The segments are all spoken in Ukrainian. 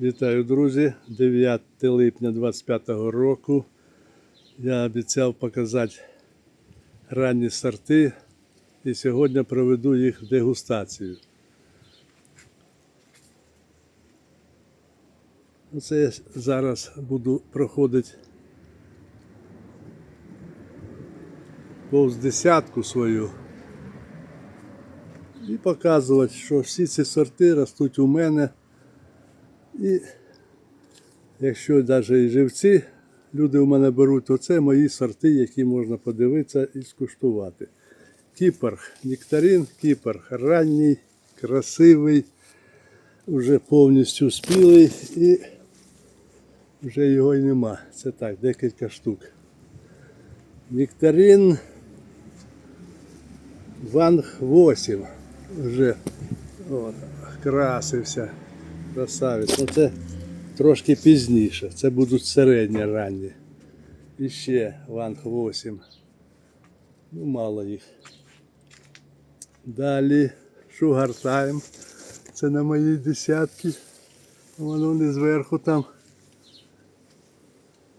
Вітаю, друзі! 9 липня 25 року. Я обіцяв показати ранні сорти і сьогодні проведу їх дегустацію. Оце я зараз буду проходити повз десятку свою і показувати, що всі ці сорти ростуть у мене. І якщо навіть і живці люди у мене беруть, то це мої сорти, які можна подивитися і скуштувати. Кіпер, нектарин, кіпер ранній, красивий, вже повністю спілий і вже його й нема. Це так, декілька штук. Нектарин Ванг 8 вже от, красився. Красавець. Ну це трошки пізніше. Це будуть середні ранні. І ще Ванг 8. Ну, мало їх. Далі Sugar Time. Це на моїй десятці. Воно не зверху там.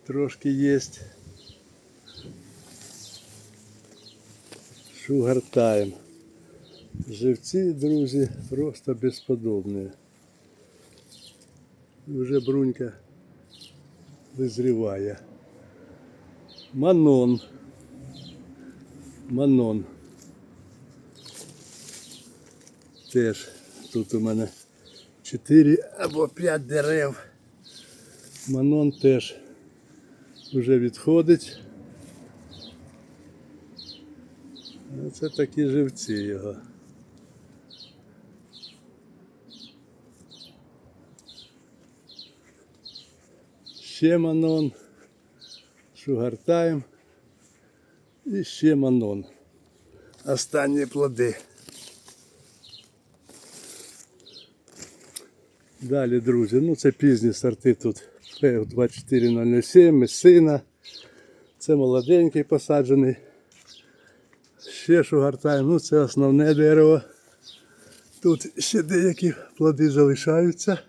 Трошки є. Sugar Time. Живці, друзі, просто безподобні. Вже брунька визріває. Манон. Манон. Теж тут у мене 4 або 5 дерев. Манон теж вже відходить. Це такі живці його. Ще манон, шугартайм і ще манон. Останні плоди. Далі, друзі, ну це пізні сорти тут. П2407, месина. Це молоденький посаджений. Ще шугартайм, ну це основне дерево. Тут ще деякі плоди залишаються.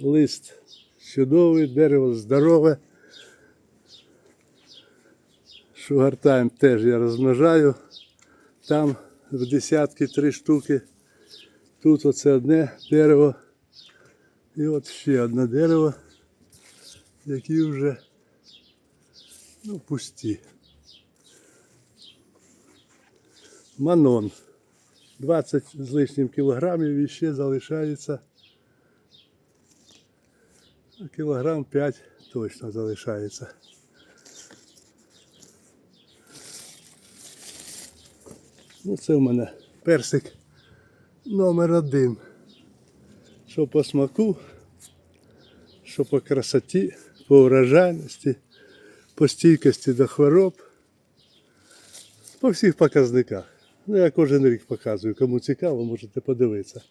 Лист чудовий, дерево здорове. Шугартайм теж я розмножаю. Там в десятки три штуки. Тут оце одне дерево. І от ще одне дерево, які вже ну, пусті. Манон. 20 з лишнім кілограмів і ще залишається Кілограм 5 точно залишається. Ну, це в мене персик номер один. Що по смаку, що по красоті, по урожайності, по стійкості до хвороб. По всіх показниках. Ну, я кожен рік показую. Кому цікаво, можете подивитися.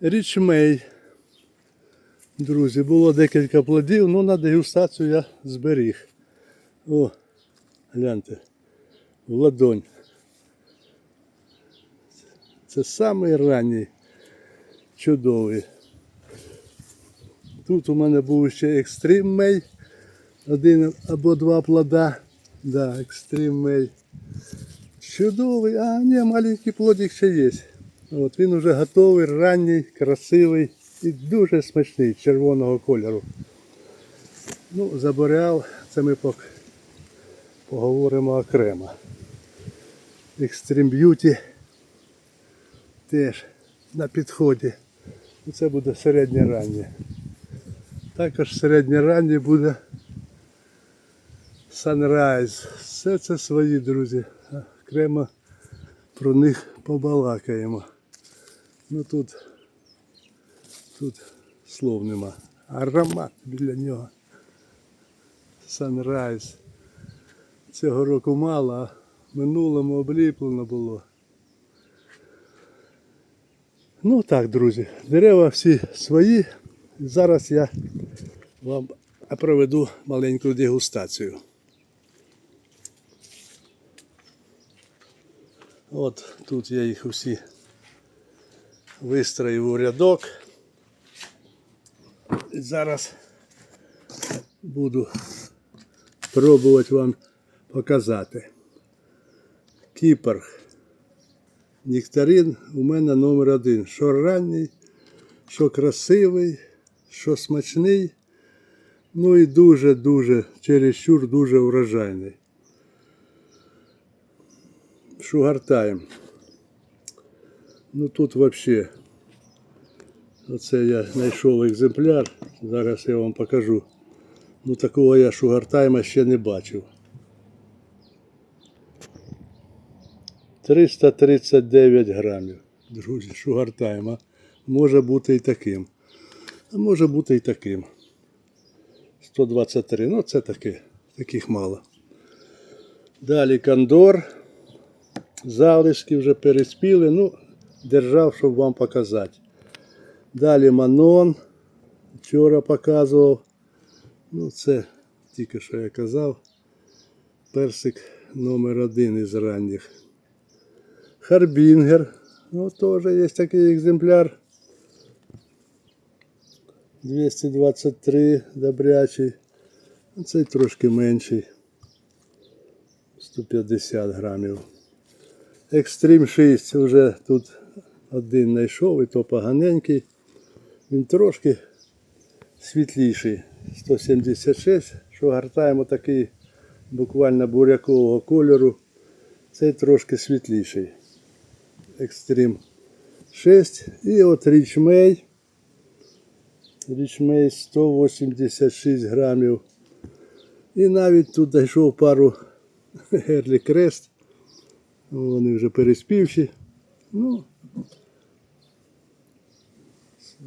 Річ Мей. Друзі, було декілька плодів, ну на дегустацію я зберіг. О, гляньте, в ладонь. Це самий ранній чудовий. Тут у мене був ще екстрим мей, один або два плода. Да, екстрим мей. Чудовий, а ні, маленький плодик ще є. От він вже готовий, ранній, красивий і дуже смачний червоного кольору. Ну, за це ми поговоримо окремо. Extreme Beauty теж на підході. Ну, Це буде середнє раннє. Також середнє раннє буде Sunrise. Все це свої друзі. Окремо про них побалакаємо. Ну тут Тут слов нема. Аромат біля нього. Sunrise. Цього року мало, а минулому обліплено було. Ну так, друзі, дерева всі свої. Зараз я вам проведу маленьку дегустацію. От тут я їх усі вистроїв у рядок. І зараз буду пробувати вам показати. Кіпр. Нектарин у мене номер один. Що ранній, що красивий, що смачний. Ну і дуже-дуже, чересчур дуже врожайний. Шугартаєм. Ну тут взагалі. Оце я знайшов екземпляр. Зараз я вам покажу. Ну такого я шугартайма ще не бачив. 339 грамів. Друзі, шугартайма. Може бути і таким. А може бути і таким. 123. Ну це таке, таких мало. Далі кондор. Залишки вже переспіли. Ну, держав, щоб вам показати. Далі Манон. Вчора показував. Ну, це тільки що я казав. Персик номер один із ранніх. Харбінгер. Ну, теж є такий екземпляр. 223 добрячий. Ну, Цей трошки менший. 150 грамів. Екстрім 6 вже тут один знайшов, і то поганенький. Він трошки світліший. 176, що гартаємо такий буквально бурякового кольору. Цей трошки світліший. Екстрім 6. І от річмей. Річмей 186 грамів. І навіть тут знайшов пару Герлі Крест. Вони вже переспівші. Ну,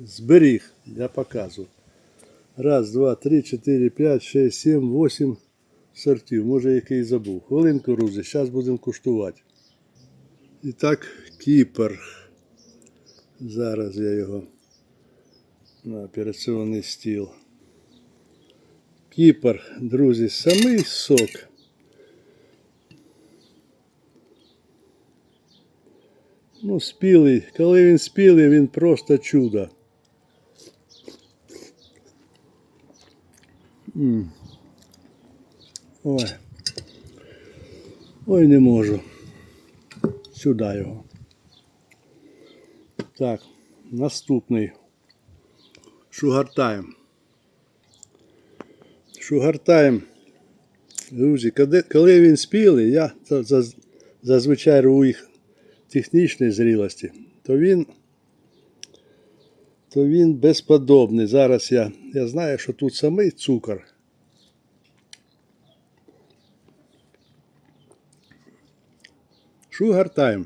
зберіг для показу. Раз, два, три, чотири, п'ять, шесть, сім, восім сортів. Може який забув. Хвилинку, друзі, зараз будемо куштувати. І так, кіпер. Зараз я його на операційний стіл. Кіпер, друзі, самий сок. Ну, спілий. Коли він спілий, він просто чудо. Ой. Ой, не можу. Сюди його. Так, наступний. Шугартайм. Шугартайм. Друзі, коли він спілий, я зазвичай рву їх технічної зрілості, то він, то він безподобний. Зараз я, я знаю, що тут самий цукор. Sugar time.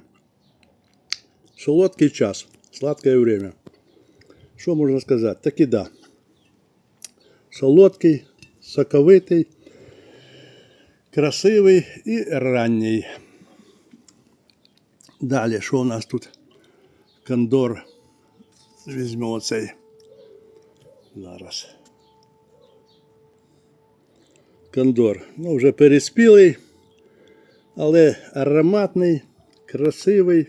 Солодкий час, сладкое время. Що можна сказати? Так і да. Солодкий, соковитий, красивий і ранній. Далі, що у нас тут? Кондор. Візьмемо оцей. Зараз. Кондор. Ну, вже переспілий, але ароматний, красивий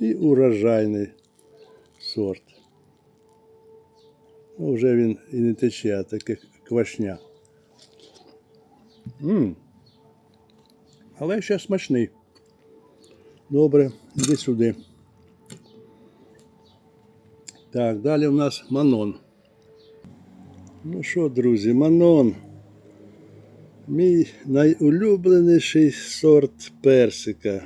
і урожайний сорт. Ну, вже він і не тече, а таке квашня. м Але ще смачний. Добре, іди сюди. Так, далі у нас манон. Ну що, друзі, манон. Мій найулюбленіший сорт персика.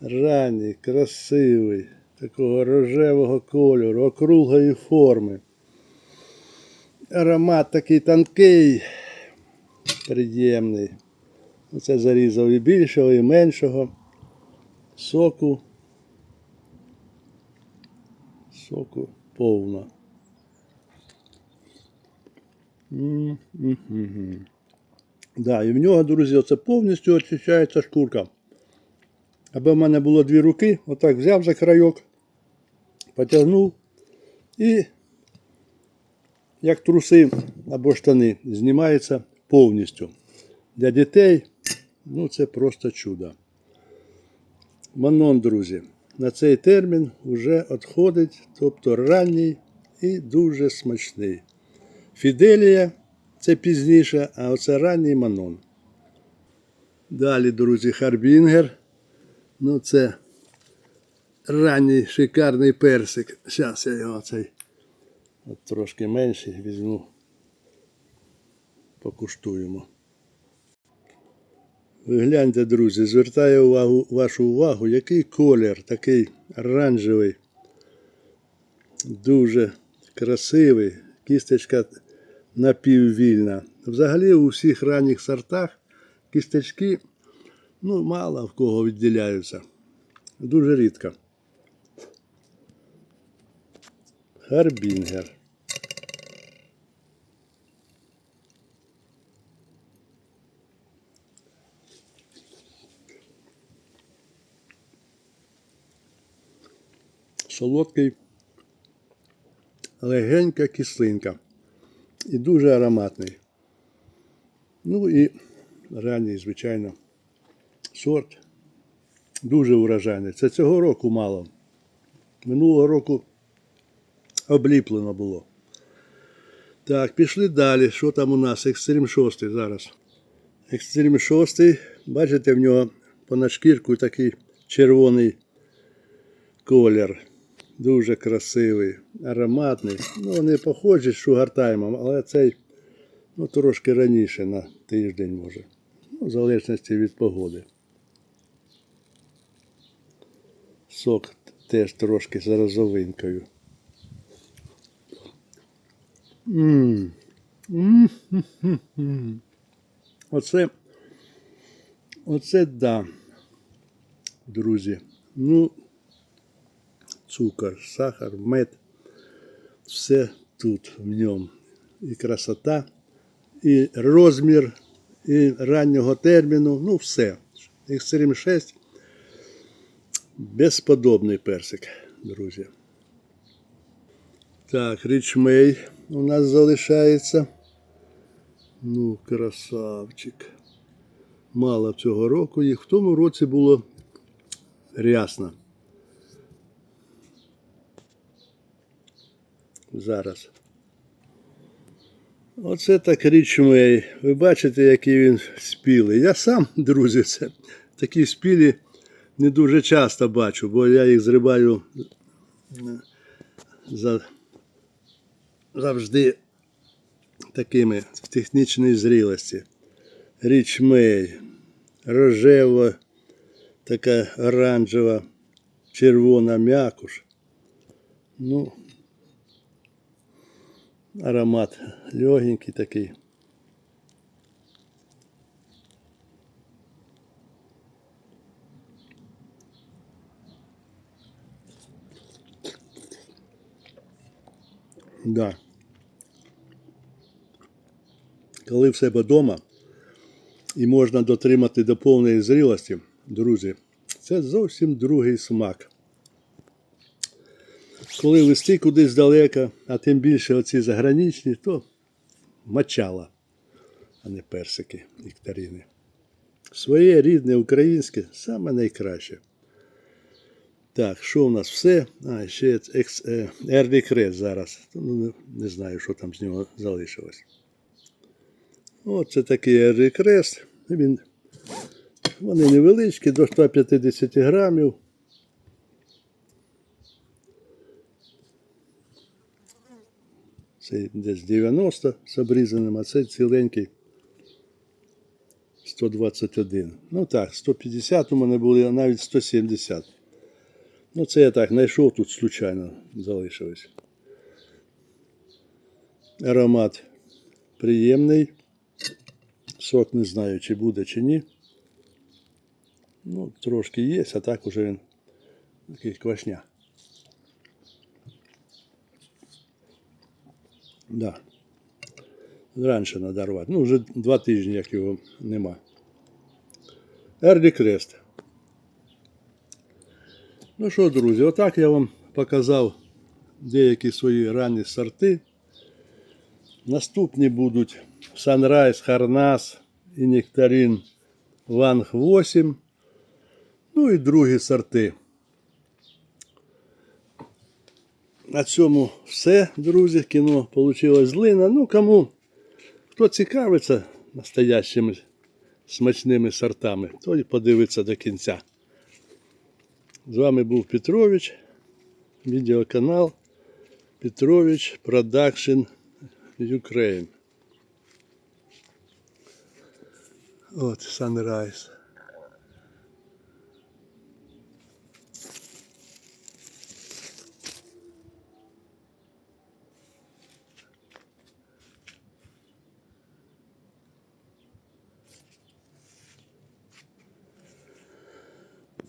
Ранній, красивий, такого рожевого кольору, округлої форми. Аромат такий тонкий, приємний. Оце зарізав і більшого, і меншого соку. Соку повно. М-м-м-м. Да, і в нього, друзі, оце повністю очищається шкурка. Аби в мене було дві руки, отак взяв за крайок, потягнув і як труси або штани знімається повністю. Для дітей, ну це просто чудо. Манон, друзі. На цей термін вже відходить, тобто ранній і дуже смачний. Фіделія це пізніше, а оце ранній манон. Далі, друзі, Харбінгер. Ну, це ранній шикарний персик. Зараз я його цей от трошки менший візьму. Покуштуємо. Гляньте, друзі, звертаю увагу, вашу увагу, який колір, такий оранжевий, дуже красивий, кісточка напіввільна. Взагалі у всіх ранніх сортах кісточки ну, мало в кого відділяються. Дуже рідко. Харбінгер. Солодкий, легенька кислинка і дуже ароматний. Ну і ранній, звичайно, сорт дуже урожайний. Це цього року мало. Минулого року обліплено було. Так, пішли далі. Що там у нас? Екстрим 6 зараз. Екстрим 6, бачите, в нього понад шкіркою такий червоний колір. Дуже красивий, ароматний. Ну, вони похожі з шугартаймом, але цей ну, трошки раніше на тиждень може. Ну, в залежності від погоди. Сок теж трошки з розовинкою. М. М. Оце, оце да, друзі. Ну, цукор, сахар, мед. Все тут в ньому. І красота, і розмір, і раннього терміну, ну все. Екстрим 6 безподобний персик, друзі. Так, річмей у нас залишається. Ну, красавчик. Мало цього року їх. В тому році було рясно. Зараз. Оце так річмей. Ви бачите, який він спілий. Я сам, друзі, це такі спілі не дуже часто бачу, бо я їх зрибаю е, за, завжди такими в технічній зрілості. Річмей, рожева, така оранжева, червона м'якуш. Ну, аромат легенький такий. Да. Коли в себе вдома і можна дотримати до повної зрілості, друзі, це зовсім другий смак. Коли вести кудись далеко, а тим більше оці заграничні, то мочала, а не персики, нектарини. Своє рідне українське саме найкраще. Так, що у нас все? А, ще екс, е, Ерлі Крест зараз. Ну, не, знаю, що там з нього залишилось. Оце такий Ерлі Крест. Він, вони невеличкі, до 150 грамів. Це десь 90 з обрізаним, а це ціленький 121. Ну так, 150 у мене були, а навіть 170. Ну, це я так знайшов тут случайно залишилось. Аромат приємний. Сок не знаю, чи буде, чи ні. Ну, трошки є, а так уже він такий квашня. Да. Раніше треба рвати. Ну, вже два тижні, як його нема. Ерлі Крест. Ну що, друзі, отак я вам показав деякі свої ранні сорти. Наступні будуть Sunrise, Харнас і Нектарин Ванг 8. Ну і другі сорти. На цьому все, друзі. Кіно вийшло злина. Ну, кому хто цікавиться настоящими смачними сортами, той подивиться до кінця. З вами був Петрович, відеоканал Петрович Production Ukraine. От Sunrise.